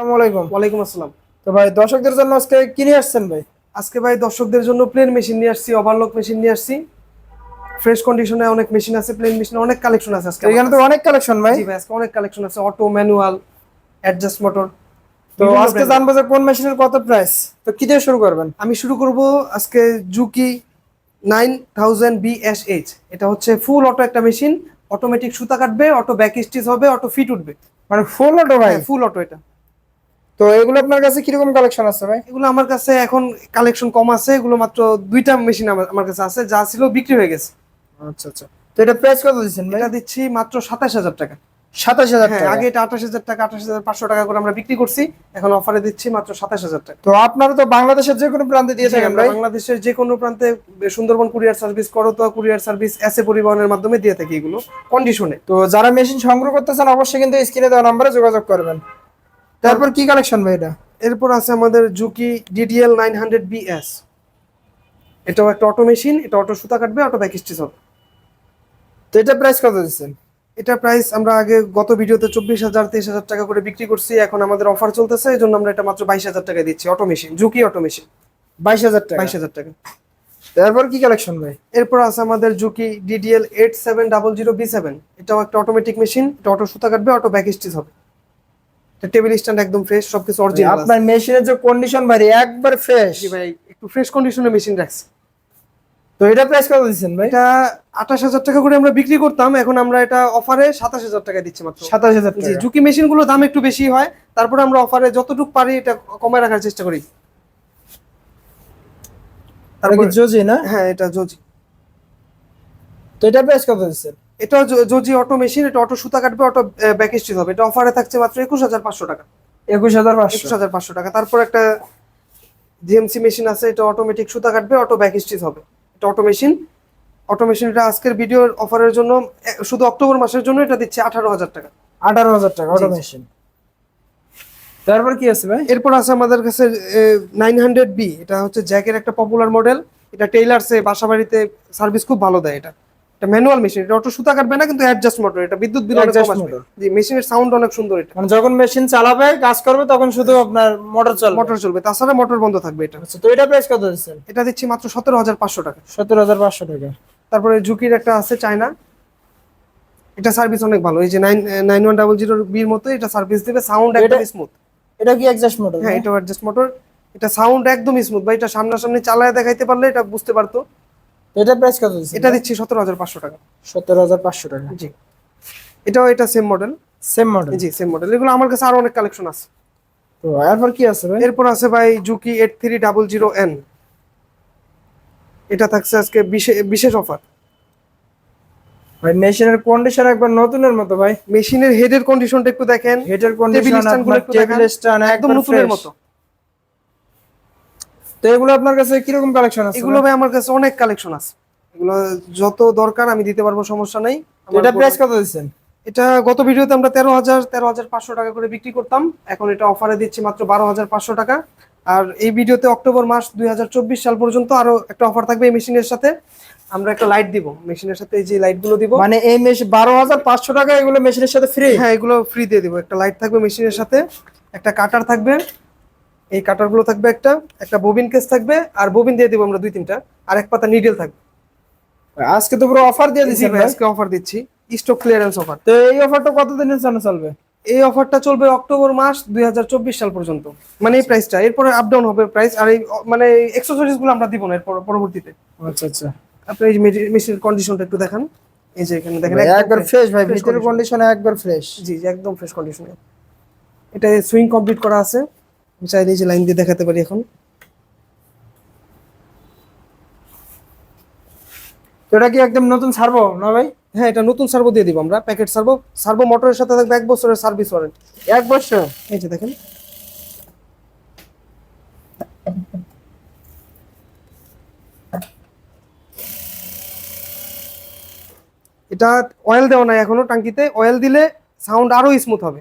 আসসালামু আলাইকুম। ওয়ালাইকুম আসসালাম। তো ভাই দর্শকদের জন্য আজকে কি নিয়ে আসছেন ভাই? আজকে ভাই দর্শকদের জন্য প্লেন মেশিন নিয়ে আসছি ওভারলক মেশিন নিয়ে আসছি। ফ্রেশ কন্ডিশনে অনেক মেশিন আছে প্লেন মেশিনে অনেক কালেকশন আছে আজকে এখানে তো অনেক কালেকশন ভাই। জি ভাই আজকে অনেক কালেকশন আছে অটো ম্যানুয়াল অ্যাডজাস্ট মোটর তো আজকে জানব যে কোন মেশিনের কত প্রাইস তো কি দিয়ে শুরু করবেন? আমি শুরু করব আজকে জুকি নাইন থাউজেন্ড বিএসএইচ এটা হচ্ছে ফুল অটো একটা মেশিন অটোমেটিক সুতা কাটবে অটো ব্যাক স্টিচ হবে অটো ফিট উঠবে। মানে ফুল অটো ভাই? ফুল অটো এটা। তো এগুলো আপনার কাছে কীরকম কালেকশন আছে ভাই? এগুলো আমার কাছে এখন কালেকশন কম আছে এগুলো মাত্র দুইটা মেশিন আমার কাছে আছে যা ছিল বিক্রি হয়ে গেছে। আচ্ছা আচ্ছা। তো এটা প্রাইস কত দিচ্ছেন ভাই? এটা দিচ্ছি মাত্র সাতাশ হাজার টাকা। সাতাশ হাজার হ্যাঁ টাকা? আগে এটা আঠাশ হাজার টাকা আঠাশ হাজার পাঁচশো টাকা করে আমরা বিক্রি করছি এখন অফারে দিচ্ছি মাত্র সাতাশ হাজার টাকা। তো আপনারা তো বাংলাদেশের যে কোনো প্রান্তে দিয়ে থাকেন আমরা ভাই? বাংলাদেশের যে কোনো প্রান্তে Sundarban courier service Karatoya courier service এসে পরিবহনের মাধ্যমে দিয়ে থাকি এগুলো কন্ডিশনে তো যারা মেশিন সংগ্রহ করতেছেন অবশ্যই কিন্তু স্ক্রিনে দেওয়া নম্বরে যোগাযোগ করবেন। তারপর কি কালেকশন ভাই এটা? এরপর আছে আমাদের Juki DDL nine hundred BS এটাও একটা অটো মেশিন এটা অটো সুতা কাটবে অটো ব্যাক স্টিচ হবে। তো এটা প্রাইস কত দিচ্ছেন? এটা প্রাইস আমরা আগে গত ভিডিওতে চব্বিশ হাজার তেইশ হাজার টাকা করে বিক্রি করছি এখন আমাদের অফার চলতেছে এই জন্য আমরা এটা মাত্র বাইশ হাজার টাকা দিচ্ছি auto machine Juki auto machine বাইশ হাজার টাকা? বাইশ হাজার টাকা। তারপর কি কালেকশন ভাই? এরপর আছে আমাদের Juki DDL eight seven double zero B seven এটাও একটা অটোমেটিক মেশিন এটা অটো সুতা কাটবে অটো ব্যাক স্টিচ হবে। টেবিল স্ট্যান্ড একদম ফ্রেশ সবকিছু অরিজিনাল আপনার মেশিনের যে কন্ডিশন ভাই একবার ফ্রেশ জি ভাই একটু ফ্রেশ কন্ডিশনের মেশিন রাখছি। তো এটা প্রাইস কত দিচ্ছেন ভাই? এটা আঠাশ হাজার টাকা করে আমরা বিক্রি করতাম এখন আমরা এটা অফারে সাতাশ হাজার টাকা দিচ্ছি মাত্র। সাতাশ হাজার জি ঝুঁকি মেশিনগুলো দাম একটু বেশি হয় তারপরে আমরা অফারে যতটুকু পারি এটা কমায় রাখার চেষ্টা করি। তারপর তারপর জোজি না? হ্যাঁ এটা জজি তো এটা প্রাইস কত দিচ্ছেন? এটা জজি অটো মেশিন এটা অটো সুতা কাটবে অটো ব্যাক স্টিচ হবে। এটা অফারে থাকছে মাত্র একুশ হাজার পাঁচশো টাকা। একুশ হাজার পাঁচশো। হাজার পাঁচশো টাকা। তারপর একটা জিএমসি মেশিন আছে এটা অটোমেটিক সুতা কাটবে অটো ব্যাক স্টিচ হবে। এটা অটো মেশিন অটো মেশিনটা আজকের ভিডিওর অফারের জন্য শুধু অক্টোবর মাসের জন্য এটা দিচ্ছে আঠারো হাজার টাকা। আঠারো হাজার টাকা অটো মেশিন তারপর কি আছে ভাই? এরপর আছে আমাদের কাছে নাইন হান্ড্রেড বি এটা হচ্ছে জ্যাকের একটা পপুলার মডেল এটা টেইলার্সে বাসা বাড়িতে সার্ভিস খুব ভালো দেয় এটা। এটা ম্যানুয়াল মেশিন এটা অটো সুতা কাটবে না কিন্তু অ্যাডজাস্ট মোটর এটা বিদ্যুৎ বিল অনেক কম আসবে জি মেশিনের সাউন্ড অনেক সুন্দর এটা। মানে যখন মেশিন চালাবে কাজ করবে তখন শুধু আপনার মোটর চলবে। মোটর চলবে তাছাড়া মোটর বন্ধ থাকবে এটা। আচ্ছা তো এটা প্রাইস কত দিচ্ছেন? এটা দিচ্ছি মাত্র সতেরো হাজার পাঁচশো টাকা। সত্তর হাজার পাঁচশো টাকা। তারপরে ঝুঁকির একটা আছে চায়না। এটা সার্ভিস অনেক ভালো। এই যে nine nine one double zero বির মতো এটা সার্ভিস দিবে সাউন্ড একদম স্মুথ এটা কি অ্যাডজাস্ট মোটর হ্যাঁ এটা অ্যাডজাস্ট মোটর এটা সাউন্ড একদম স্মুথ ভাই এটা সামনাসামনি চালায় দেখাইতে পারলে এটা বুঝতে পারতো। এটা প্রাইস কত দিচ্ছেন? এটা দিচ্ছি সতেরো হাজার পাঁচশো টাকা। সত্তর হাজার পাঁচশো টাকা। জি। এটাও এটা সেম মডেল সেম মডেল জি সেম মডেল এগুলো আমার কাছে আরও অনেক কালেকশন আছে। তো এরপর কি আছে ভাই? এরপর আছে ভাই Juki eight three double zero N এটা থাকছে আজকে বিশেষ অফার ভাই মেশিনের কন্ডিশন একবার নতুনের মতো ভাই। মেশিনের হেডের কন্ডিশনটা একটু দেখেন। হেডের কন্ডিশন টেবিল দেখান। স্ট্যান্ড একদম নতুনের মতো। তো এগুলো আপনার কাছে কীরকম কালেকশন আছে এগুলো ভাই? আমার কাছে অনেক কালেকশন আছে। এগুলো যত দরকার আমি দিতে পারব সমস্যা নাই। এটা প্রাইস কত দিচ্ছেন? এটা গত ভিডিওতে আমরা তেরো হাজার তেরো হাজার পাঁচশো টাকা করে বিক্রি করতাম। এখন এটা অফারে দিচ্ছি মাত্র বারো হাজার পাঁচশো টাকা। আর এই ভিডিওতে অক্টোবর মাস দুই হাজার চব্বিশ সাল পর্যন্ত আরও একটা অফার থাকবে এই মেশিনের সাথে। আমরা একটা লাইট দিব। মেশিনের সাথে এই যে লাইটগুলো দিব। মানে এই মেশিন বারো হাজার পাঁচশো টাকা এগুলো মেশিনের সাথে ফ্রি হ্যাঁ এগুলো ফ্রি দিয়ে দিব। একটা লাইট থাকবে মেশিনের সাথে। একটা কাটার থাকবে। এই কাটারগুলো থাকবে একটা একটা ববিন কেস থাকবে আর ববিন দিয়ে দিব আমরা দুই তিনটা আর এক পাতা নিডেল থাকবে। আজকে তো পুরো অফার দিয়ে ভাই, আজকে অফার দিচ্ছি স্টক ক্লিয়ারেন্স অফার তো এই অফারটা কতদিনের জন্য চলবে? এই অফারটা চলবে অক্টোবর মাস দুই হাজার চব্বিশ সাল পর্যন্ত। মানে এই প্রাইসটা এরপরে আপ ডাউন হবে প্রাইস আর এই মানে এক্সেসরিজগুলো আমরা দিব না এর পর- পরবর্তীতে আচ্ছা আচ্ছা। আপনি এই মেশিনের কন্ডিশনটা একটু দেখান। এই যে এখানে দেখেন একবার ফ্রেশ ভাই ভিতরের। কন্ডিশন একবার ফ্রেশ জি একদম ফ্রেশ কন্ডিশনে এটা সুইং কমপ্লিট করা আছে। আমি চাইলে যে লাইন দিয়ে দেখাতে পারি এখন। এটা কি একদম নতুন ছাড়বো না ভাই? হ্যাঁ এটা নতুন সার্ভো দিয়ে দিব আমরা প্যাকেট সার্ভো সার্ভো মোটরের সাথে থাকবে এক বছরের সার্ভিস ওয়ারেন্টি এক বছর? এই যে দেখেন। এটা অয়েল দেওয়া নাই এখনও টাঙ্কিতে। অয়েল দিলে সাউন্ড আরও স্মুথ হবে।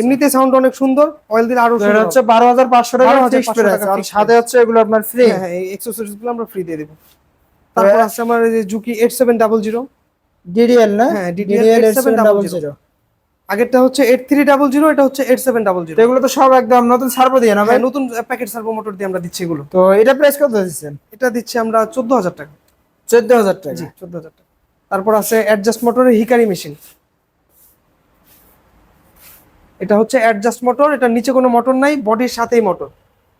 এমনিতে সাউন্ড অনেক সুন্দর অয়েল দিলে আরও সুন্দর। হচ্ছে বারো হাজার পাঁচশো টাকা 12,500 ফিক্সড প্রাইস আর সাথে হচ্ছে এগুলো আপনার ফ্রি হ্যাঁ এই এক্সেসরিজগুলো আমরা ফ্রি দিয়ে দেবো। তারপর আছে আমার এই যে Juki eight seven double zero DDL না? হ্যাঁ, ডিডিএল 8700 আগেরটা হচ্ছে এইট থ্রি ডাবল জিরো এটা হচ্ছে এইট সেভেন ডাবল তো জিরো এগুলো তো সব একদম নতুন সার্ভো দিয়ে না ভাই? হ্যাঁ নতুন প্যাকেট সার্ভো মোটর দিয়ে আমরা দিচ্ছি এগুলো। তো এটা প্রাইস কত দিচ্ছেন? এটা দিচ্ছি আমরা চোদ্দ হাজার টাকা। চোদ্দ হাজার টাকা। জি চোদ্দ হাজার টাকা। তারপর আছে অ্যাডজাস্ট মোটরের হিকারি মেশিন এটা হচ্ছে অ্যাডজাস্ট মোটর এটা নিচে কোনো মোটর নাই বডির সাথেই মোটর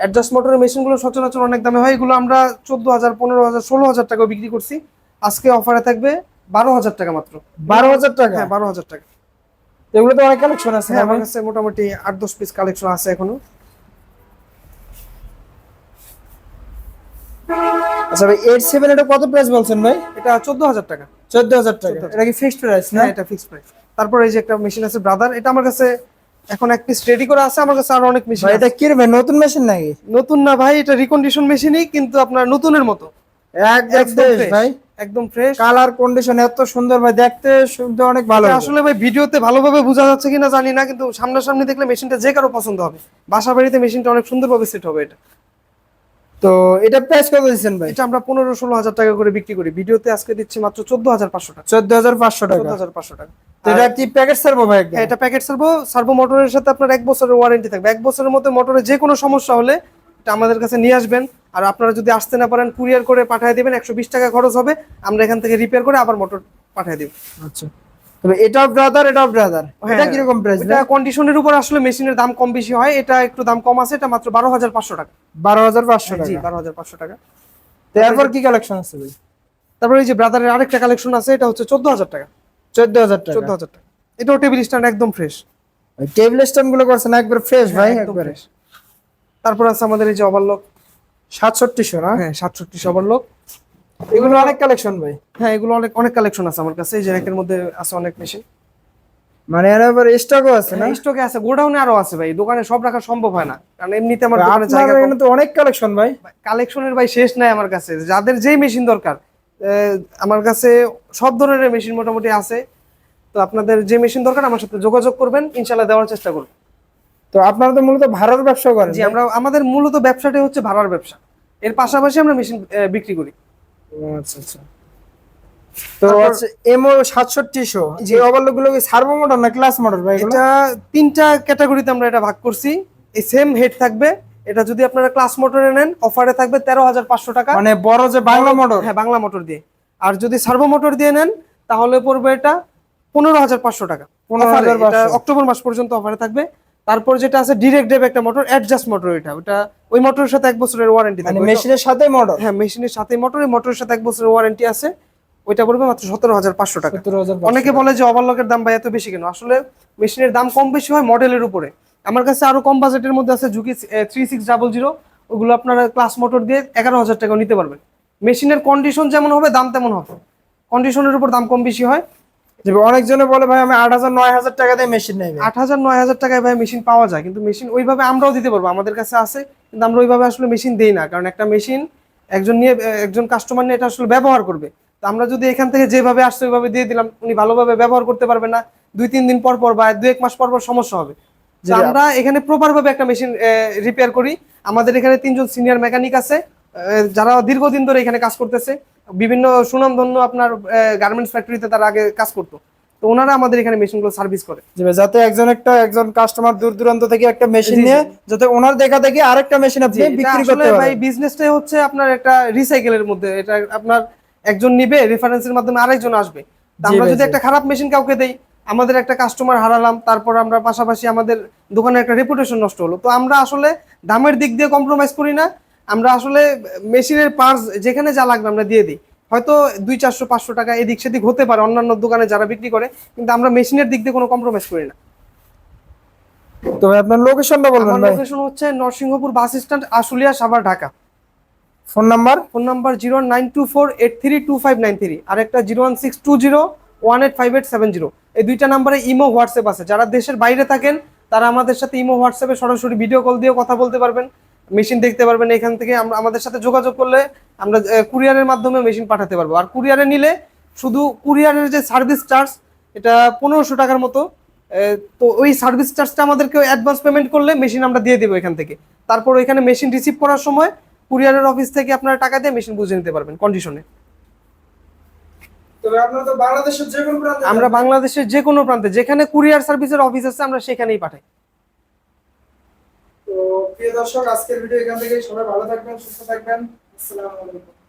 অ্যাডজাস্ট মোটরের মেশিনগুলো সচরাচর অনেক দামে হয় এগুলো আমরা চোদ্দ হাজার পনেরো হাজার ষোলো হাজার টাকা বিক্রি করছি। আজকে অফারে থাকবে বারো হাজার টাকা মাত্র। বারো হাজার টাকা? হ্যাঁ বারো হাজার টাকা। এগুলো তো অনেক কালেকশন আছে হ্যাঁ আমার কাছে মোটামুটি আট দশ পিস কালেকশন আছে এখনও। আচ্ছা ভাই এইট সেভেন এটা কত প্রাইস বলছেন ভাই? এটা চোদ্দ হাজার টাকা। চোদ্দ হাজার টাকা। 14,000 এটা কি ফিক্সড প্রাইস না? হ্যাঁ এটা ফিক্স প্রাইস তারপর এই যে একটা মেশিন আছে ব্রাদার এটা আমার কাছে এখন এক পিস রেডি করা আছে আমার কাছে আরও অনেক মেশিন ভাই এটা কি রে ভাই নতুন মেশিন নাকি? নতুন না ভাই এটা রিকন্ডিশন মেশিনই কিন্তু আপনার নতুনের মতো। একদম। ভাই। একদম ফ্রেশ কালার কন্ডিশন এত সুন্দর ভাই দেখতে শুনতে অনেক ভালো আসলে ভাই ভিডিওতে ভালোভাবে বোঝা যাচ্ছে কিনা জানি না কিন্তু সামনাসামনি দেখলে মেশিনটা যে কারও পছন্দ হবে। বাসা বাড়িতে মেশিনটা অনেক সুন্দরভাবে সেট হবে এটা। তো এটা প্রাইস কত দিচ্ছেন ভাই? এটা আমরা পনেরো ষোলো হাজার টাকা করে বিক্রি করি। ভিডিওতে আজকে দিচ্ছি মাত্র চোদ্দ হাজার পাঁচশো টাকা। চোদ্দ হাজার পাঁচশো টাকা। চোদ্দ হাজার পাঁচশো টাকা। এটা কি প্যাকেট সার্ভো ভাই হ্যাঁ, এটা প্যাকেট সার্ভো সার্ভো মোটরের সাথে আপনার এক বছরের ওয়ারেন্টি থাকবে। এক বছরের মধ্যে মোটরে যে কোনো সমস্যা হলে এটা আমাদের কাছে নিয়ে আসবেন। আর আপনারা যদি আসতে না পারেন কুরিয়ার করে পাঠিয়ে দিবেন একশো বিশ টাকা খরচ হবে। আমরা এখান থেকে রিপেয়ার করে আবার মোটর পাঠিয়ে দিব। আচ্ছা। তবে ব্রাদার এটাও ব্রাদার হ্যাঁ, এটা কীরকম প্রাইস এটা কন্ডিশনের উপর আসলে মেশিনের দাম কম বেশি হয়। এটা একটু দাম কম আছে এটা মাত্র বারো হাজার পাঁচশো টাকা। বারো হাজার পাঁচশো টাকা? বারো হাজার পাঁচশো টাকা। তো এরপর কি কালেকশন আছে ভাই? তারপরে এই যে ব্রাদারের আরেকটা কালেকশন আছে এটা হচ্ছে চোদ্দ হাজার টাকা। চোদ্দ হাজার টাকা। চোদ্দ হাজার টাকা। এটাও টেবিল স্ট্যান্ড একদম ফ্রেশ টেবিল স্ট্যান্ডগুলো করছেন একবার ফ্রেশ ভাই হ্যাঁ, একবারে। তারপর আছে আমাদের এই যে ওভারলক সাতষট্টিশো না? হ্যাঁ সাতষট্টি ওভারলক এগুলো অনেক কালেকশন ভাই। হ্যাঁ এগুলো অনেক অনেক কালেকশন আছে আমার কাছে। এই যে র্যাকের মধ্যে আছে অনেক মেশিন মানে এর আবার স্টকও আছে না? স্টকে আছে। গোডাউনে আরও আছে ভাই। দোকানে সব রাখা সম্ভব হয় না। কারণ এমনিতে আমার দোকানে জায়গা তো অনেক কালেকশন ভাই। কালেকশনের ভাই শেষ নাই আমার কাছে। যাদের যেই মেশিন দরকার আমার কাছে সব ধরনের মেশিন মোটামুটি আছে। তো আপনাদের যে মেশিন দরকার আমার সাথে যোগাযোগ করবেন ইনশাল্লাহ দেওয়ার চেষ্টা করব। তো আপনারা তো মূলত ভাড়ার ব্যবসা করেন জি আমরা আমাদের মূলত ব্যবসাটাই হচ্ছে ভাড়ার ব্যবসা। এর পাশাপাশি আমরা মেশিন বিক্রি করি। আচ্ছা আচ্ছা। তো তারপর- এমও সাতষট্টিশো যে ওভারলোকগুলো সার্ভো না ক্লাস ভাই এটা তিনটা ক্যাটাগরিতে আমরা এটা ভাগ করছি। এই সেম হেড থাকবে। এটা যদি আপনারা ক্লাস মোটরে নেন অফারে থাকবে তেরো হাজার পাঁচশো টাকা। মানে বড় যে বাংলা মোটর হ্যাঁ বাংলা মোটর দিয়ে। আর যদি সার্ভো মোটর দিয়ে নেন তাহলে পড়বে এটা পনেরো হাজার পাঁচশো টাকা। 15,500 Offer এ, এটা অক্টোবর মাস পর্যন্ত অফারে থাকবে। তারপর যেটা আছে ডিরেক্ট ডেভ একটা মোটর অ্যাডজাস্ট মোটর এটা। ওটা ওই মোটরের সাথে এক বছরের ওয়ারেন্টি থাকে মেশিনের সাথে মোটর হ্যাঁ মেশিনের সাথে মোটর মোটরের সাথে এক বছরের ওয়ারেন্টি আছে। ওইটা পড়বে মাত্র সতেরো হাজার পাঁচশো টাকা। অনেকে বলে যে ওভারলকের দাম ভাই এত বেশি কেন? আসলে মেশিনের দাম কম বেশি হয় মডেলের উপরে। আমার কাছে আরও কম বাজেটের মধ্যে আছে ঝুঁকি থ্রি সিক্স ডাবল জিরো ওগুলো আপনারা ক্লাস মোটর দিয়ে এগারো হাজার টাকা নিতে পারবেন। মেশিনের কন্ডিশন যেমন হবে দাম তেমন হবে। কন্ডিশনের উপর দাম কম বেশি হয়। অনেকজনে বলে ভাই আমি আট হাজার নয় হাজার টাকা দিয়ে মেশিন নেই আট হাজার নয় হাজার টাকায় ভাই মেশিন পাওয়া যায় কিন্তু মেশিন ওইভাবে আমরাও দিতে পারব আমাদের কাছে আছে কিন্তু আমরা ওইভাবে আসলে মেশিন দেই না কারণ একটা মেশিন একজন নিয়ে একজন কাস্টমার নিয়ে এটা আসলে ব্যবহার করবে। তো আমরা যদি এখান থেকে যেভাবে আসছে ওইভাবে দিয়ে দিলাম উনি ভালোভাবে ব্যবহার করতে পারবে না দুই তিন দিন পর পর বা দু এক মাস পর পর সমস্যা হবে। আমরা এখানে প্রপার ভাবে একটা মেশিন রিপেয়ার করি। আমাদের এখানে তিনজন সিনিয়র মেকানিক আছে যারা দীর্ঘদিন ধরে এখানে কাজ করতেছে। বিভিন্ন সুনামধন্য আপনার গার্মেন্টস ফ্যাক্টরিতে তারা আগে কাজ করতো। তো ওনারা আমাদের এখানে মেশিনগুলো সার্ভিস করে। যাতে একজন একটা একজন কাস্টমার দূর দূরান্ত থেকে একটা মেশিন। নিয়ে যাতে ওনার দেখা দেখি আরেকটা মেশিন আপনি বিক্রি করতে ভাই পারেন বিজনেসটাই হচ্ছে আপনার একটা রিসাইকেলের মধ্যে। এটা আপনার একজন নিবে রেফারেন্সের মাধ্যমে আরেকজন আসবে। আমরা যদি একটা খারাপ মেশিন কাউকে দেই আমাদের একটা কাস্টমার হারালাম তারপর আমরা পাশাপাশি আমাদের দোকানের একটা রেপুটেশন নষ্ট হলো। তো আমরা আসলে দামের দিক দিয়ে কম্প্রোমাইজ করি না। আমরা আসলে মেশিনের পার্টস যেখানে যা লাগবে আমরা দিয়ে দিই। হয়তো দুই চারশো পাঁচশো টাকা এদিক সেদিক হতে পারে অন্যান্য দোকানে যারা বিক্রি করে কিন্তু আমরা মেশিনের দিক দিয়ে কোনো কম্প্রোমাইজ করি না। তো আপনার লোকেশনটা বলবেন ভাই। লোকেশন হচ্ছে Narsinghapur bus stand Ashulia Savar Dhaka. Phone number? Phone number zero nine two four eight three two five nine three. আর একটা zero one six two zero one eight five eight seven zero এই দুইটা নাম্বারে imo, WhatsApp আছে। যারা দেশের বাইরে থাকেন, তারা আমাদের সাথে ইমো, হোয়াটসঅ্যাপে সরাসরি ভিডিও কল দিয়ে কথা বলতে পারবেন। মেশিন দেখতে পারবেন, এখান থেকে আমরা, আমাদের সাথে যোগাযোগ করলে আমরা কুরিয়ারের মাধ্যমে মেশিন পাঠাতে পারব। আর কুরিয়ারে নিলে শুধু কুরিয়ারের যে সার্ভিস চার্জ এটা পনেরোশো টাকার মতো। তো ওই সার্ভিস চার্জটা আমাদেরকে অ্যাডভান্স পেমেন্ট করলে মেশিন আমরা দিয়ে দেবো এখান থেকে। তারপর ওইখানে মেশিন রিসিভ করার সময় কুরিয়ারের অফিস থেকে আপনারা টাকা দিয়ে মেশিন বুঝে নিতে পারবেন কন্ডিশনে তবে আপনারা তো বাংলাদেশের যে কোনো প্রান্তে আমরা বাংলাদেশের যে কোনো প্রান্তে যেখানে কুরিয়ার সার্ভিসের অফিস আছে আমরা সেখানেই পাঠাই। তো প্রিয় দর্শক আজকের ভিডিও এখান থেকে সবাই ভালো থাকবেন সুস্থ থাকবেন। আসসালামু আলাইকুম।